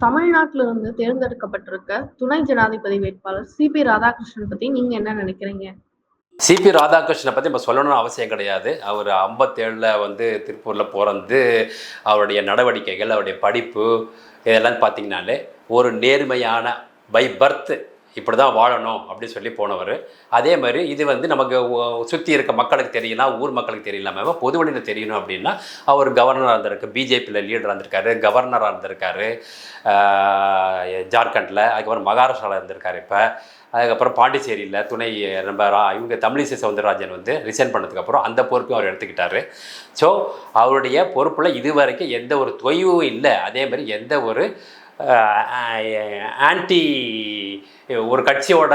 தமிழ்நாட்டில் இருந்து தேர்ந்தெடுக்கப்பட்டிருக்க துணை ஜனாதிபதி வேட்பாளர் சிபி ராதாகிருஷ்ணன் பத்தி நீங்க என்ன நினைக்கிறீங்க? சிபி ராதாகிருஷ்ணனை பற்றி நம்ம சொல்லணும்னு அவசியம் கிடையாது. அவர் ஐம்பத்தேழில் வந்து திருப்பூரில் பிறந்து அவருடைய நடவடிக்கைகள் அவருடைய படிப்பு இதெல்லாம் பார்த்தீங்கனாலே ஒரு நேர்மையான பை பர்த் இப்படி தான் வாழணும் அப்படின்னு சொல்லி போனவர். அதே மாதிரி இது வந்து நமக்கு சுற்றி இருக்க மக்களுக்கு தெரியலாம் ஊர் மக்களுக்கு தெரியலாம பொது வழியில் தெரியணும் அப்படின்னா அவர் கவர்னராக இருந்திருக்கு பிஜேபியில் லீடராக இருந்திருக்காரு கவர்னராக இருந்திருக்காரு ஜார்க்கண்டில் அதுக்கப்புறம் மகாராஷ்டிராவில் இருந்திருக்காரு இப்போ. அதுக்கப்புறம் பாண்டிச்சேரியில் துணை நம்ம ரா- இவங்க தமிழிசை சவுந்தரராஜன் வந்து ரிசைன் பண்ணதுக்கப்புறம் அந்த பொறுப்பையும் அவர் எடுத்துக்கிட்டாரு. ஸோ அவருடைய பொறுப்பில் இதுவரைக்கும் எந்த ஒரு தொய்வும் இல்லை. அதே மாதிரி எந்த ஒரு ஆன்டி ஒரு கட்சியோட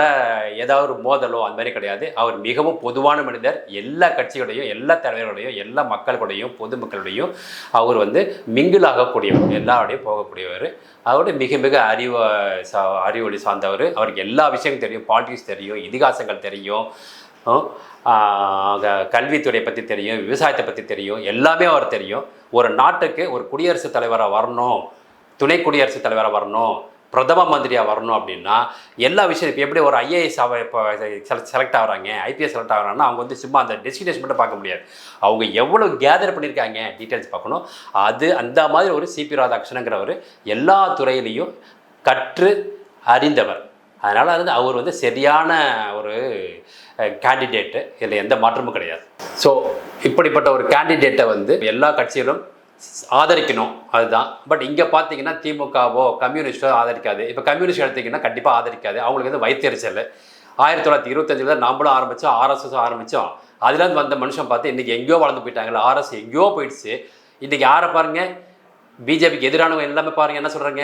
ஏதாவது ஒரு மோதலோ அந்த மாதிரி கிடையாது. அவர் மிகவும் பொதுவான மனிதர். எல்லா கட்சியோடையும் எல்லா தலைவர்களையும் எல்லா மக்களுடையும் பொதுமக்களுடையும் அவர் வந்து மிங்கிள் ஆகக்கூடியவர் எல்லாரோடையும் போகக்கூடியவர். அவருடைய மிக மிக அறிவு சா அறிவொளி சார்ந்தவர். அவருக்கு எல்லா விஷயங்களும் தெரியும். பாலிடிக்ஸ் தெரியும் இதிகாசங்கள் தெரியும். ஆஹ் கல்வித்துறை பற்றி தெரியும் விவசாயத்தை பற்றி தெரியும். எல்லாமே அவர் தெரியும். ஒரு நாட்டுக்கு ஒரு குடியரசுத் தலைவராக வரணும். துணை குடியரசுத் தலைவராக வரணும். பிரதம மந்திரியாக வரணும் அப்படின்னா எல்லா விஷயம் இப்போ எப்படி ஒரு ஐஏஎஸ் இப்போ செலக்ட் ஆகுறாங்க ஐபிஎஸ் செலக்ட் ஆகிறாங்கன்னா அவங்க வந்து சும்மா அந்த டெஸ்டினேஷன் மட்டும் பார்க்க முடியாது. அவங்க எவ்வளோ கேதர் பண்ணியிருக்காங்க டீட்டெயில்ஸ் பார்க்கணும். அது அந்த மாதிரி ஒரு சிபி ராதாகிருஷ்ணங்கிறவர் எல்லா துறையிலையும் கற்று அறிந்தவர். அதனால் வந்து அவர் வந்து சரியான ஒரு கேண்டிடேட்டு இதில் எந்த மாற்றமும் கிடையாது. ஸோ இப்படிப்பட்ட ஒரு கேண்டிடேட்டை வந்து எல்லா கட்சிகளும் ஆதரிக்கணும் அதுதான். பட் இங்கே பார்த்தீங்கன்னா திமுகவோ கம்யூனிஸ்டோ ஆதரிக்காது. இப்போ கம்யூனிஸ்ட் எடுத்தீங்கன்னா கண்டிப்பாக ஆதரிக்காது. அவங்களுக்கு வந்து வயிற்றுச்சல் ஆயிரத்தி தொள்ளாயிரத்தி இருபத்தஞ்சில் தான் நம்மளும் ஆரம்பித்தோம் ஆர்எஸ்எஸ் ஆரம்பித்தோம் அதுலேருந்து வந்த மனுஷன் பார்த்து இன்றைக்கி எங்கேயோ வளர்ந்து போயிட்டாங்களே ஆர்எஸ் எங்கேயோ போயிடுச்சு. இன்றைக்கி யாரை பாருங்கள் பிஜேபிக்கு எதிரானவங்க எல்லாமே பாருங்கள் என்ன சொல்கிறாங்க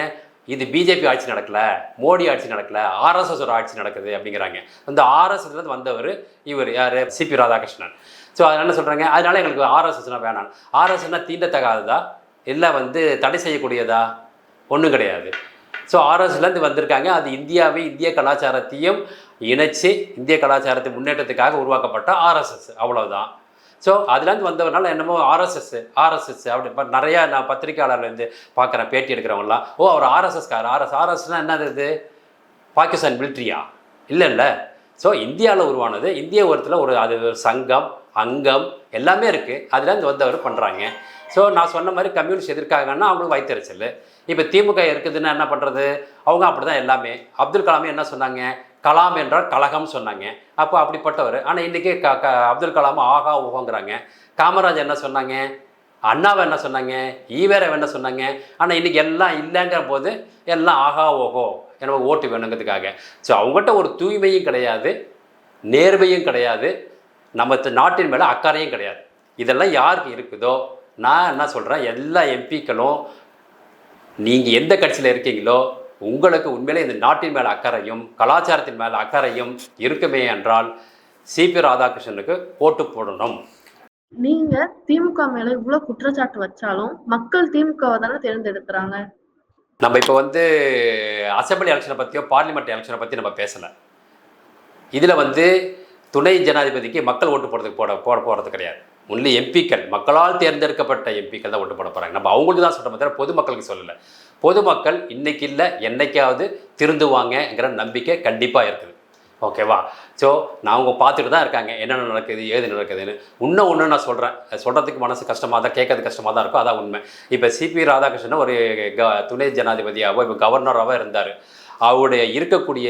இது பிஜேபி ஆட்சி நடக்கல மோடி ஆட்சி நடக்கல ஆர்எஸ்எஸ் ஒரு ஆட்சி நடக்குது அப்படிங்கிறாங்க. அந்த ஆர்எஸ்எஸ்லேருந்து வந்தவர் இவர் யார்? சிபி ராதாகிருஷ்ணன். ஸோ அதனால என்ன சொல்கிறாங்க அதனால எங்களுக்கு ஆர்எஸ்எஸ்னால் வேணாம். ஆர்எஸ்எஸ்னால் தீண்டத்தகாததா? இல்லை வந்து தடை செய்யக்கூடியதா? ஒன்றும் கிடையாது. ஸோ ஆர்எஸ்லேருந்து வந்திருக்காங்க. அது இந்தியாவை இந்திய கலாச்சாரத்தையும் இணைச்சி இந்திய கலாச்சாரத்தை முன்னேற்றத்துக்காக உருவாக்கப்பட்ட ஆர்எஸ்எஸ். அவ்வளோதான் ஸோ அதுலேருந்து வந்தவனால என்னமோ ஆர்எஸ்எஸ் ஆர்எஸ்எஸ் அப்படி இப்போ நிறையா நான் பத்திரிக்கையாளர்லேருந்து பார்க்குறேன் பேட்டி எடுக்கிறவங்களாம் ஓ அவர் ஆர்எஸ்எஸ்கார் ஆர்எஸ் ஆர்எஸ்னால் என்னது இது? பாகிஸ்தான் மிலிட்ரியா இல்லை இல்லை. ஸோ இந்தியாவில் உருவானது இந்திய உரத்தில் ஒரு அது ஒரு சங்கம் அங்கம் எல்லாமே இருக்குது அதுலேருந்து வந்தவர் பண்ணுறாங்க ஸோ நான் சொன்ன மாதிரி கம்யூனிஸ்ட் எதிர்க்காங்கன்னா அவங்களுக்கு வைத்தறிச்சல் இப்போ திமுக இருக்குதுன்னா என்ன பண்ணுறது அவங்க அப்படி தான் எல்லாமே. அப்துல் கலாமே என்ன சொன்னாங்க? கலாம் என்றால் கழகம் சொன்னாங்க. அப்போ அப்படிப்பட்டவர். ஆனால் இன்றைக்கி க க அப்துல் கலாம் ஆகா ஊகங்கிறாங்க. காமராஜ் என்ன சொன்னாங்க? அண்ணாவை என்ன சொன்னாங்க? ஈவேரை என்ன சொன்னாங்க? ஆனால் இன்றைக்கி எல்லாம் இல்லைங்கிற போது எல்லாம் ஆகா ஓகோ எனக்கு ஓட்டு வேணுங்கிறதுக்காக. ஸோ அவங்ககிட்ட ஒரு தூய்மையும் கிடையாது. நேர்மையும் கிடையாது. நம்ம நாட்டின் மேலே அக்கறையும் கிடையாது. இதெல்லாம் யாருக்கு இருக்குதோ நான் என்ன சொல்கிறேன் எல்லா எம்பிக்களும் நீங்கள் எந்த கட்சியில் இருக்கீங்களோ உங்களுக்கு உண்மையிலே இந்த நாட்டின் மேலே அக்கறையும் கலாச்சாரத்தின் மேலே அக்கறையும் இருக்குமே என்றால் சிபி ராதாகிருஷ்ணனுக்கு ஓட்டு போடணும். நீங்க திமுக மேல இவ்வளவு குற்றச்சாட்டு வச்சாலும் மக்கள் திமுகவை தானே தேர்ந்தெடுக்கிறாங்க? நம்ம இப்போ வந்து அசம்பிளி எலெக்ஷனை பற்றியோ பார்லிமெண்ட் எலெக்ஷனை பற்றி நம்ம பேசலை. இதில் வந்து துணை ஜனாதிபதிக்கு மக்கள் ஓட்டு போடுறதுக்கு போட போட போகிறது கிடையாது. ஒன்லி எம்பிக்கள் மக்களால் தேர்ந்தெடுக்கப்பட்ட எம்பிக்கள் தான் ஓட்டு போட போகிறாங்க நம்ம அவங்களுக்கு தான் சொல்கிறோம் தவிர பொதுமக்களுக்கு சொல்லலை. பொதுமக்கள் இன்றைக்கி இல்லை என்னைக்காவது திருந்துவாங்கங்கிற நம்பிக்கை கண்டிப்பாக இருக்குது. ஓகேவா ஸோ நான் அவங்க பார்த்துட்டு தான் இருக்காங்க. என்னென்ன நடக்குது ஏது நடக்குதுன்னு. இன்னும் ஒன்று நான் சொல்கிறேன் சொல்கிறதுக்கு மனசு கஷ்டமாக தான் கேட்கறது கஷ்டமாக தான் இருக்கும் அதான் உண்மை. இப்போ சிபி ராதாகிருஷ்ணன் ஒரு க துணை ஜனாதிபதியாகவோ இப்போ கவர்னராகவோ இருந்தார். அவருடைய இருக்கக்கூடிய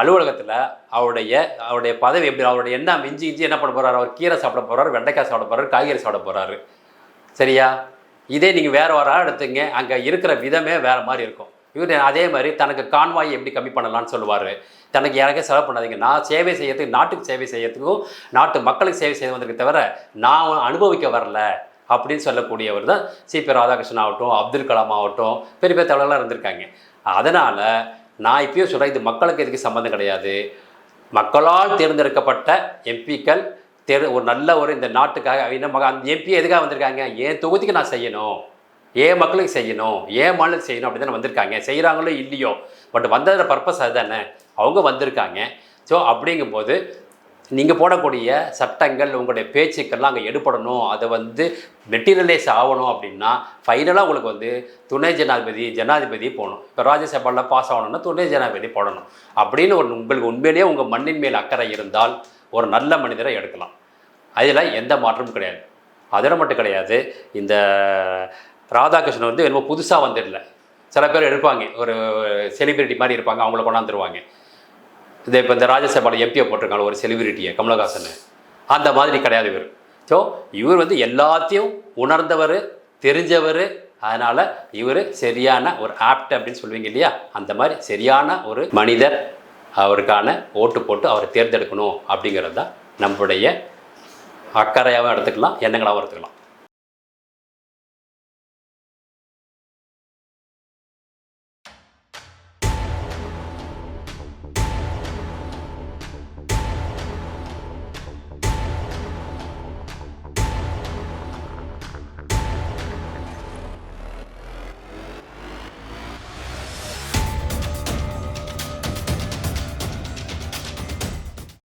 அலுவலகத்தில் அவருடைய அவருடைய பதவி எப்படி அவருடைய என்ன மிஞ்சி இஞ்சி என்ன பண்ண போறாரு? அவர் கீரை சாப்பிட போகிறாரு வெண்டைக்காய் சாப்பிட போறாரு காய்கறி சாப்பிட போகிறாரு சரியா? இதே நீங்கள் வேறு ஒரு ஆள் எடுத்துங்க அங்கே இருக்கிற விதமே வேறு மாதிரி இருக்கும். இவர் அதே மாதிரி தனக்கு கான்வாய் எப்படி கம்மி பண்ணலான்னு சொல்லுவார். தனக்கு யாருக்கே செலவு பண்ணாதீங்க. நான் சேவை செய்யறதுக்கு நாட்டுக்கு சேவை செய்யறதுக்கும் நாட்டு மக்களுக்கு சேவை செய்ய வந்திருக்க தவிர நான் அனுபவிக்க வரல அப்படின்னு சொல்லக்கூடியவர் தான் சிபி ராதாகிருஷ்ணன் ஆகட்டும் அப்துல் கலாம் ஆகட்டும் பெரிய பெரிய தலைவர்களாக இருந்திருக்காங்க. அதனால் நான் இப்பயும் சொல்கிறேன் இது மக்களுக்கு இதுக்கு சம்மந்தம் கிடையாது. மக்களால் தேர்ந்தெடுக்கப்பட்ட எம்பிக்கள் தேர் ஒரு நல்ல ஒரு இந்த நாட்டுக்காக என்ன மக அந்த எம்பி எதுக்காக வந்திருக்காங்க? என் தொகுதிக்கு நான் செய்யணும்? ஏன் மக்களுக்கு செய்யணும்? ஏன் மாநிலத்துக்கு செய்யணும்? அப்படி தானே வந்திருக்காங்க. செய்கிறாங்களோ இல்லையோ? பட் வந்ததில் பர்பஸ் அதுதானே? அவங்க வந்திருக்காங்க. ஸோ அப்படிங்கும்போது நீங்கள் போடக்கூடிய சட்டங்கள் உங்களுடைய பேச்சுக்கள்லாம் அங்கே எடுபடணும். அதை வந்து மெட்டீரியலைஸ் ஆகணும் அப்படின்னா ஃபைனலாக உங்களுக்கு வந்து துணை ஜனாதிபதி ஜனாதிபதி போகணும். இப்போ ராஜ்யசபாவில் பாஸ் ஆகணும்னா துணை ஜனாதிபதி போடணும். அப்படின்னு ஒரு உங்களுக்கு உண்மையிலேயே உங்கள் மண்ணின் மேல் அக்கறை இருந்தால் ஒரு நல்ல மனிதரை எடுக்கலாம். அதில் எந்த மாற்றமும் கிடையாது. அதோட மட்டும் கிடையாது. இந்த ராதாகிருஷ்ணன் வந்து என்னமோ புதுசாக வந்துடல. சில பேர் எடுப்பாங்க. ஒரு செலிபிரிட்டி மாதிரி இருப்பாங்க. அவங்கள கொண்டாந்துருவாங்க. இந்த இப்போ இந்த ராஜ்யசபாவில் எம்பியை போட்டிருக்காங்க ஒரு செலிபிரிட்டியை கமலஹாசன் அந்த மாதிரி கிடையாது இவர். ஸோ இவர் வந்து எல்லாத்தையும் உணர்ந்தவர் தெரிஞ்சவர் அதனால் இவர் சரியான ஒரு ஆப்ட் அப்படின்னு சொல்லுவீங்க இல்லையா? அந்த மாதிரி சரியான ஒரு மனிதர் அவருக்கான ஓட்டு போட்டு அவரை தேர்ந்தெடுக்கணும் அப்படிங்கிறது தான் நம்முடைய அக்கறையாகவும் எடுத்துக்கலாம் எண்ணங்களாகவும் எடுத்துக்கலாம்.